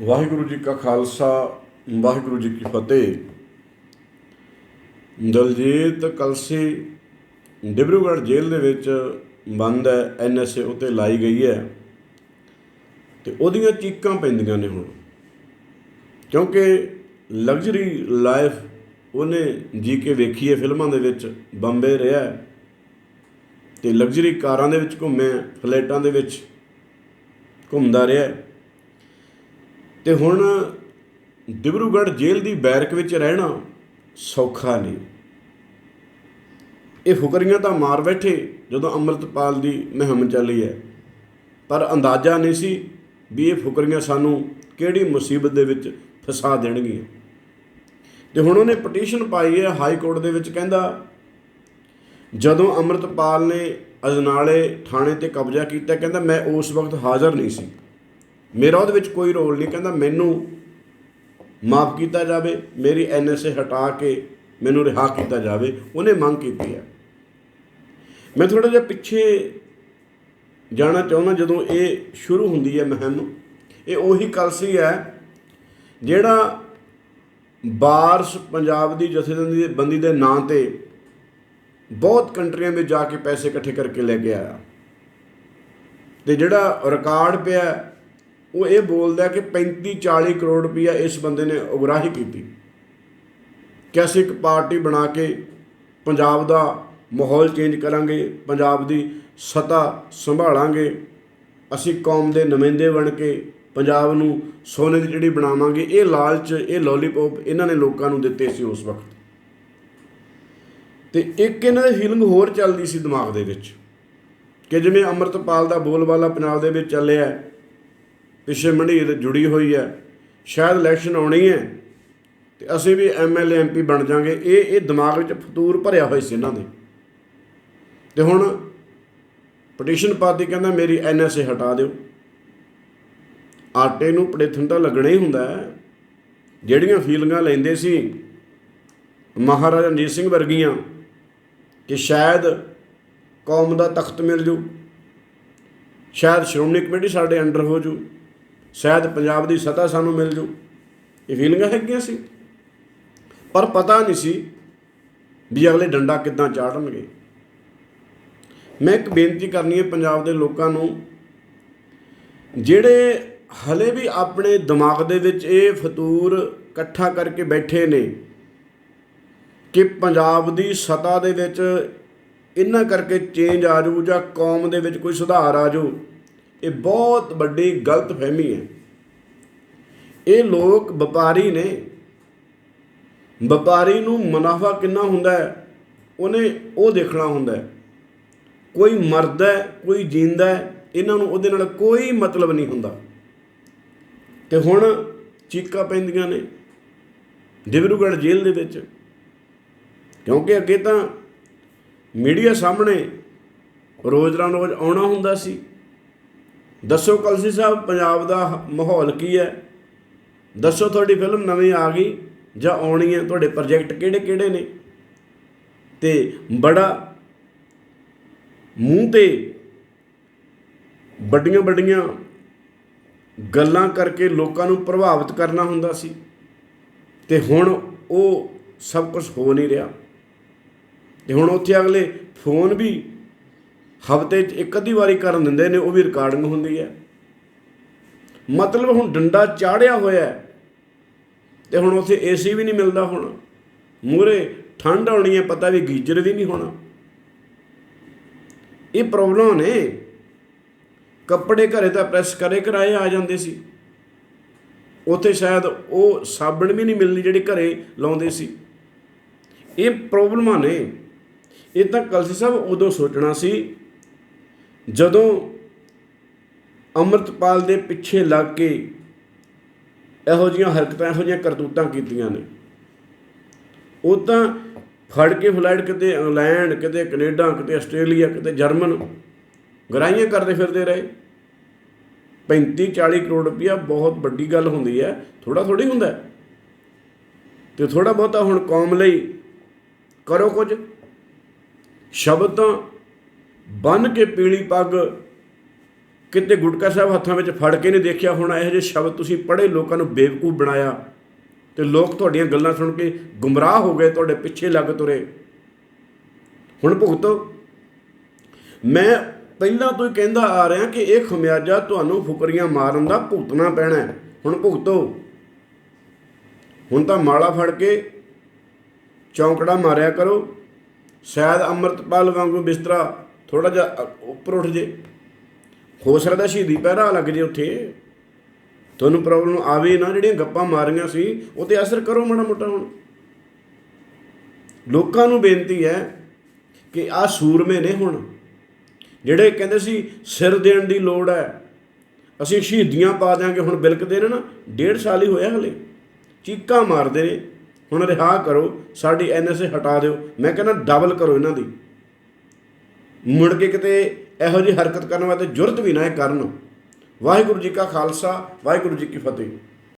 ਵਾਹਿਗੁਰੂ ਜੀ ਕਾ ਖਾਲਸਾ, ਵਾਹਿਗੁਰੂ ਜੀ ਕੀ ਫਤਿਹ। ਦਲਜੀਤ ਕਲਸੀ ਡਿਬਰੂਗੜ੍ਹ ਜੇਲ੍ਹ ਦੇ ਵਿੱਚ ਬੰਦ ਹੈ, ਐਨਐਸਏ ਉਤੇ ਲਾਈ ਗਈ ਹੈ। ਤੇ ਉਹਦੀਆਂ ਚੀਕਾਂ ਪੈਂਦੀਆਂ ਨੇ ਹੁਣ। ਕਿਉਂਕਿ ਲਗਜ਼ਰੀ ਲਾਈਫ ਉਹਨੇ ਜੀ ਕੇ ਵੇਖੀ ਹੈ ਫਿਲਮਾਂ ਦੇ ਵਿੱਚ, ਬੰਬੇ ਰਿਹਾ ਹੈ। ਤੇ ਲਗਜ਼ਰੀ ਕਾਰਾਂ ਦੇ ਵਿੱਚ ਘੁੰਮਿਆ, ਫਲੈਟਾਂ ਦੇ ਵਿੱਚ ਘੁੰਮਦਾ ਰਿਹਾ ਤੇ ਹੁਣ ਡਿਬਰੂਗੜ੍ਹ ਜੇਲ੍ਹ ਦੀ ਬੈਰਕ ਵਿੱਚ ਰਹਿਣਾ ਸੌਖਾ ਨਹੀਂ। ਇਹ ਫੁਕਰੀਆਂ ਤਾਂ ਮਾਰ ਬੈਠੇ ਜਦੋਂ ਅੰਮ੍ਰਿਤਪਾਲ ਦੀ ਮੁਹਿੰਮ ਚੱਲੀ ਹੈ, ਪਰ ਅੰਦਾਜ਼ਾ ਨਹੀਂ ਸੀ ਵੀ ਇਹ ਫੁਕਰੀਆਂ ਸਾਨੂੰ ਕਿਹੜੀ ਮੁਸੀਬਤ ਦੇ ਵਿੱਚ ਫਸਾ ਦੇਣਗੀਆਂ। ਤੇ ਹੁਣ ਉਹਨੇ ਪਟੀਸ਼ਨ ਪਾਈ ਹੈ ਹਾਈ ਕੋਰਟ ਦੇ ਵਿੱਚ ਕਹਿੰਦਾ, ਜਦੋਂ ਅੰਮ੍ਰਿਤਪਾਲ ਨੇ ਅਜਨਾਲੇ ਥਾਣੇ ਤੇ ਕਬਜ਼ਾ ਕੀਤਾ, ਕਹਿੰਦਾ ਮੈਂ ਉਸ ਵਕਤ ਹਾਜ਼ਰ ਨਹੀਂ ਸੀ। ਮੇਰਾ ਉਹਦੇ ਵਿੱਚ ਕੋਈ ਰੋਲ ਨਹੀਂ, ਕਹਿੰਦਾ ਮੈਨੂੰ ਮਾਫ ਕੀਤਾ ਜਾਵੇ, ਮੇਰੀ ਐਨਐਸਏ ਹਟਾ ਕੇ ਮੈਨੂੰ ਰਿਹਾ ਕੀਤਾ ਜਾਵੇ, ਉਹਨੇ ਮੰਗ ਕੀਤੀ ਹੈ ਮੈਂ ਥੋੜਾ ਜਿਹਾ ਪਿੱਛੇ ਜਾਣਾ ਚਾਹੁੰਦਾ ਜਦੋਂ ਇਹ ਸ਼ੁਰੂ ਹੁੰਦੀ ਹੈ ਮਹਿਮ, ਇਹ ਉਹੀ ਕਲਸੀ ਹੈ ਜਿਹੜਾ ਬਾਰਸ ਪੰਜਾਬ ਦੀ ਜਥੇਬੰਦੀ, ਬੰਦੀ ਦੇ ਨਾਂ ਤੇ ਬਹੁਤ ਕੰਟਰੀਆਂ ਵਿੱਚ ਜਾ ਕੇ ਪੈਸੇ ਇਕੱਠੇ ਕਰਕੇ ਲੈ ਕੇ ਆਇਆ। ਤੇ ਜਿਹੜਾ ਰਿਕਾਰਡ ਪਿਆ ਉਹ ਇਹ ਬੋਲਦਾ ਕਿ 35 40 ਕਰੋੜ ਰੁਪਇਆ ਇਸ ਬੰਦੇ ਨੇ ਉਗਰਾਹੀ ਕੀਤੀ। ਕਿ ਅਸੀਂ ਇੱਕ ਪਾਰਟੀ ਬਣਾ ਕੇ ਪੰਜਾਬ ਦਾ ਮਾਹੌਲ ਚੇਂਜ ਕਰਾਂਗੇ, ਪੰਜਾਬ ਦੀ ਸਤਾ ਸੰਭਾਲਾਂਗੇ, ਅਸੀਂ ਕੌਮ ਦੇ ਨੁਮਾਇੰਦੇ ਬਣ ਕੇ ਪੰਜਾਬ ਨੂੰ ਸੋਨੇ ਦੀ ਜਿਹੜੀ ਬਣਾਵਾਂਗੇ, ਇਹ ਲਾਲਚ, ਇਹ ਲੋਲੀਪੌਪ ਇਹਨਾਂ ਨੇ ਲੋਕਾਂ ਨੂੰ ਦਿੱਤੇ ਸੀ ਉਸ ਵਕਤ। ਤੇ ਇੱਕ ਇਹਨਾਂ ਦੀ ਫੀਲਿੰਗ ਹੋਰ ਚੱਲਦੀ ਸੀ ਦਿਮਾਗ ਦੇ ਵਿੱਚ, ਕਿ ਜਿਵੇਂ ਅੰਮ੍ਰਿਤਪਾਲ ਦਾ ਬੋਲਬਾਲਾ ਪੰਜਾਬ ਦੇ ਵਿੱਚ ਚੱਲਿਆ ਪਿੱਛੇ ਮੰਡੀਰ ਜੁੜੀ ਹੋਈ ਹੈ। ਸ਼ਾਇਦ ਇਲੈਕਸ਼ਨ ਆਉਣੀ ਹੈ ਤੇ ਅਸੀਂ ਵੀ ਐਮਐਲਏ ਐਮਪੀ ਬਣ ਜਾਾਂਗੇ ਇਹ ਇਹ ਦਿਮਾਗ ਵਿੱਚ ਫਤੂਰ ਭਰਿਆ ਹੋਇਆ ਸੀ ਇਹਨਾਂ ਦੇ। ਤੇ ਹੁਣ ਪਟੀਸ਼ਨ ਪਾਤੀ ਕਹਿੰਦਾ ਮੇਰੀ ਐਨਐਸਏ ਹਟਾ ਦਿਓ। ਆਟੇ ਨੂੰ ਪੜੇਥਨ ਤਾਂ ਲੱਗਣਾ ਹੀ ਹੁੰਦਾ ਹੈ। ਜਿਹੜੀਆਂ ਫੀਲਿੰਗਾਂ ਲੈਂਦੇ ਸੀ ਮਹਾਰਾਜਾ ਰਣਜੀਤ ਸਿੰਘ ਵਰਗੀਆਂ ਕਿ ਸ਼ਾਇਦ ਕੌਮ ਦਾ ਤਖਤ ਮਿਲ ਜੂ, ਸ਼ਾਇਦ ਸ਼੍ਰੋਮਣੀ ਕਮੇਟੀ ਸਾਡੇ ਅੰਡਰ ਹੋ ਜੂ। ਸ਼ਾਇਦ ਪੰਜਾਬ ਦੀ ਸਤਾ ਸਾਨੂੰ ਮਿਲ ਜੂ। ਇਹ ਫੀਲਿੰਗਾਂ ਹੈਗੀਆਂ ਸੀ। ਪਰ ਪਤਾ ਨਹੀਂ ਸੀ ਵੀ ਅਗਲੇ ਡੰਡਾ ਕਿੱਦਾਂ ਚਾੜਨਗੇ। ਮੈਂ ਇੱਕ ਬੇਨਤੀ ਕਰਨੀ ਹੈ ਪੰਜਾਬ ਦੇ ਲੋਕਾਂ ਨੂੰ, ਜਿਹੜੇ ਹਲੇ ਵੀ ਆਪਣੇ ਦਿਮਾਗ ਦੇ ਵਿੱਚ ਇਹ ਫਤੂਰ ਇਕੱਠਾ ਕਰਕੇ ਬੈਠੇ ਨੇ ਕਿ ਪੰਜਾਬ ਦੀ ਸਤਾ ਦੇ ਵਿੱਚ ਇਹਨਾਂ ਕਰਕੇ ਚੇਂਜ ਆ ਜਾਊ ਜਾਂ ਕੌਮ ਦੇ ਵਿੱਚ ਕੋਈ ਸੁਧਾਰ ਆ ਜਾਊ ਇਹ ਬਹੁਤ ਵੱਡੀ ਗਲਤ ਫਹਿਮੀ ਹੈ। ਇਹ ਲੋਕ ਵਪਾਰੀ ਨੇ। ਵਪਾਰੀ ਨੂੰ ਮੁਨਾਫਾ ਕਿੰਨਾ ਹੁੰਦਾ ਹੈ, ਉਹਨੇ ਉਹ ਦੇਖਣਾ ਹੁੰਦਾ ਹੈ। ਕੋਈ ਮਰਦਾ ਕੋਈ ਜੀਂਦਾ ਇਹਨਾਂ ਨੂੰ ਉਹਦੇ ਨਾਲ ਕੋਈ ਮਤਲਬ ਨਹੀਂ ਹੁੰਦਾ। ਤੇ ਹੁਣ ਚੀਕਾਂ ਪੈਂਦੀਆਂ ਨੇ ਡਿਬਰੂਗੜ੍ਹ ਜੇਲ੍ਹ ਦੇ ਵਿੱਚ। ਕਿਉਂਕਿ ਅੱਗੇ ਤਾਂ ਮੀਡੀਆ ਸਾਹਮਣੇ ਰੋਜ਼ ਰਾਂ ਰੋਜ਼ ਆਉਣਾ ਹੁੰਦਾ ਸੀ। ਦੱਸੋ ਕਲਸੀ ਸਾਹਿਬ, ਪੰਜਾਬ ਦਾ ਮਾਹੌਲ ਕੀ ਹੈ? ਦੱਸੋ ਤੁਹਾਡੀ ਫਿਲਮ ਨਵੀਂ ਆ ਗਈ ਜਾਂ ਆਉਣੀ ਹੈ? ਤੁਹਾਡੇ ਪ੍ਰੋਜੈਕਟ ਕਿਹੜੇ ਕਿਹੜੇ ਨੇ? ਤੇ ਬੜਾ ਮੂੰਹ ਤੇ ਵੱਡੀਆਂ ਵੱਡੀਆਂ ਗੱਲਾਂ ਕਰਕੇ ਲੋਕਾਂ ਨੂੰ ਪ੍ਰਭਾਵਿਤ ਕਰਨਾ ਹੁੰਦਾ ਸੀ। ਤੇ ਹੁਣ ਉਹ ਸਭ ਕੁਝ ਹੋ ਨਹੀਂ ਰਿਹਾ। ਤੇ ਹੁਣ ਉੱਥੇ ਅਗਲੇ ਫੋਨ ਵੀ ਹਫ਼ਤੇ 'ਚ ਇੱਕ ਅੱਧੀ ਵਾਰੀ ਕਰਨ ਦਿੰਦੇ ਨੇ, ਉਹ ਵੀ ਰਿਕਾਰਡਿੰਗ ਹੁੰਦੀ ਹੈ। ਮਤਲਬ ਹੁਣ ਡੰਡਾ ਚਾੜਿਆ ਹੋਇਆ ਹੈ ਤੇ ਹੁਣ ਉੱਥੇ ਏਸੀ ਵੀ ਨਹੀਂ ਮਿਲਦਾ ਹੁਣ। ਮੂਰੇ ਠੰਡ ਆਉਣੀ ਹੈ, ਪਤਾ ਵੀ ਗੀਜ਼ਰ ਵੀ ਨਹੀਂ ਹੋਣਾ। ਇਹ ਪ੍ਰੋਬਲਮ ਨੇ। ਕੱਪੜੇ ਘਰੇ ਤਾਂ ਪ੍ਰੈਸ ਕਰੇ ਕਰਾਏ ਆ ਜਾਂਦੇ ਸੀ। ਉੱਥੇ ਸ਼ਾਇਦ ਉਹ ਸਾਬਣ ਵੀ ਨਹੀਂ ਮਿਲਣੀ ਜਿਹੜੀ ਘਰੇ ਲਾਉਂਦੇ ਸੀ। ਇਹ ਪ੍ਰੋਬਲਮਾਂ ਨੇ। ਇਹ ਤਾਂ ਕਲਸੀ ਸਾਹਿਬ ਉਦੋਂ ਸੋਚਣਾ ਸੀ ਜਦੋਂ ਅੰਮ੍ਰਿਤਪਾਲ ਦੇ ਪਿੱਛੇ ਲੱਗ ਕੇ ਇਹੋ ਜੀਆਂ ਹਰਕਤਾਂ, ਇਹੋ ਜੀਆਂ ਕਰਤੂਤਾਂ ਕੀਤੀਆਂ ਨੇ, ਉਹ ਤਾਂ ਫੜ ਕੇ ਫਲਾਈਟ ਕਿਤੇ ਇੰਗਲੈਂਡ, ਕਿਤੇ ਕੈਨੇਡਾ, ਕਿਤੇ ਆਸਟ੍ਰੇਲੀਆ, ਕਿਤੇ ਜਰਮਨ ਗਰਾਈਆਂ ਕਰਦੇ ਫਿਰਦੇ ਰਹੇ 35 40 ਕਰੋੜ ਰੁਪਇਆ ਬਹੁਤ ਵੱਡੀ ਗੱਲ ਹੁੰਦੀ ਹੈ ਥੋੜਾ ਥੋੜੀ ਹੁੰਦਾ ਹੈ। ਤੇ ਥੋੜਾ ਬਹੁਤਾ ਹੁਣ ਕੌਮ ਲਈ ਕਰੋ ਕੁਝ ਸ਼ਬਦ ਤਾਂ ਬੰਨ ਕੇ ਪੀਲੀ ਪੱਗ ਕਿਤੇ ਗੁਟਕਾ ਸਾਹਿਬ ਹੱਥਾਂ ਵਿੱਚ ਫੜ ਕੇ ਨਹੀਂ ਦੇਖਿਆ ਹੋਣਾ, ਇਹੋ ਜਿਹੇ ਸ਼ਬਦ ਤੁਸੀਂ ਪੜ੍ਹੇ, ਲੋਕਾਂ ਨੂੰ ਬੇਵਕੂਫ ਬਣਾਇਆ। ਤੇ ਲੋਕ ਤੁਹਾਡੀਆਂ ਗੱਲਾਂ ਸੁਣ ਕੇ ਗੁੰਮਰਾਹ ਹੋ ਗਏ, ਤੁਹਾਡੇ ਪਿੱਛੇ ਲੱਗ ਤੁਰੇ। ਹੁਣ ਭੁਗਤੋ। ਮੈਂ ਪਹਿਲਾਂ ਤੋਂ ਹੀ ਕਹਿੰਦਾ ਆ ਰਿਹਾ ਕਿ ਇਹ ਖਮਿਆਜਾ ਤੁਹਾਨੂੰ ਫੁਕਰੀਆਂ ਮਾਰਨ ਦਾ ਭੁਗਤਣਾ ਪੈਣਾ ਹੁਣ ਭੁਗਤੋ। ਹੁਣ ਤਾਂ ਮਾਲਾ ਫੜ ਕੇ ਚੌਂਕੜਾ ਮਾਰਿਆ ਕਰੋ। ਸ਼ਾਇਦ ਅੰਮ੍ਰਿਤਪਾਲ ਵਾਂਗੂ ਬਿਸਤਰਾ ਥੋੜਾ ਜਿਹਾ ਉੱਪਰ ਉੱਠ ਜੇ। ਹੋ ਸਕਦਾ ਸ਼ਹੀਦੀ ਪਹਿਰਾ ਲੱਗ ਜੇ ਉੱਥੇ। ਤੁਹਾਨੂੰ ਪ੍ਰੋਬਲਮ ਆਵੇ ਨਾ, ਜਿਹੜੀਆਂ ਗੱਪਾਂ ਮਾਰੀਆਂ ਸੀ, ਉਹ ਤੇ ਅਸਰ ਕਰੋ ਮਾੜਾ ਮੋਟਾ ਹੁਣ। ਲੋਕਾਂ ਨੂੰ ਬੇਨਤੀ ਹੈ ਕਿ ਆ ਸੂਰਮੇ ਨੇ ਹੁਣ, ਜਿਹੜੇ ਕਹਿੰਦੇ ਸੀ, ਸਿਰ ਦੇਣ ਦੀ ਲੋੜ ਹੈ। ਅਸੀਂ ਸ਼ਹੀਦੀਆਂ ਪਾ ਦਿਆਂਗੇ ਹੁਣ ਬਿਲਕਦੇ ਨੇ ਨਾ, ਡੇਢ ਸਾਲ ਹੀ ਹੋਇਆ ਹਲੇ। ਚੀਕਾਂ ਮਾਰਦੇ ਨੇ। ਹੁਣ ਰਿਹਾ ਕਰੋ, ਸਾਡੀ ਐਨਐਸਏ ਹਟਾ ਦਿਓ। ਮੈਂ ਕਹਿੰਦਾ ਡਬਲ ਕਰੋ ਇਹਨਾਂ ਦੀ। ਮੁੜ ਕੇ ਕਿਤੇ ਇਹੋ ਜਿਹੀ ਹਰਕਤ ਕਰਨ ਵਾਸਤੇ ਜੁਰਤ ਵੀ ਨਾ ਇਹ ਕਰਨ। ਵਾਹਿਗੁਰੂ ਜੀ ਕਾ ਖਾਲਸਾ, ਵਾਹਿਗੁਰੂ ਜੀ ਕੀ ਫਤਿਹ।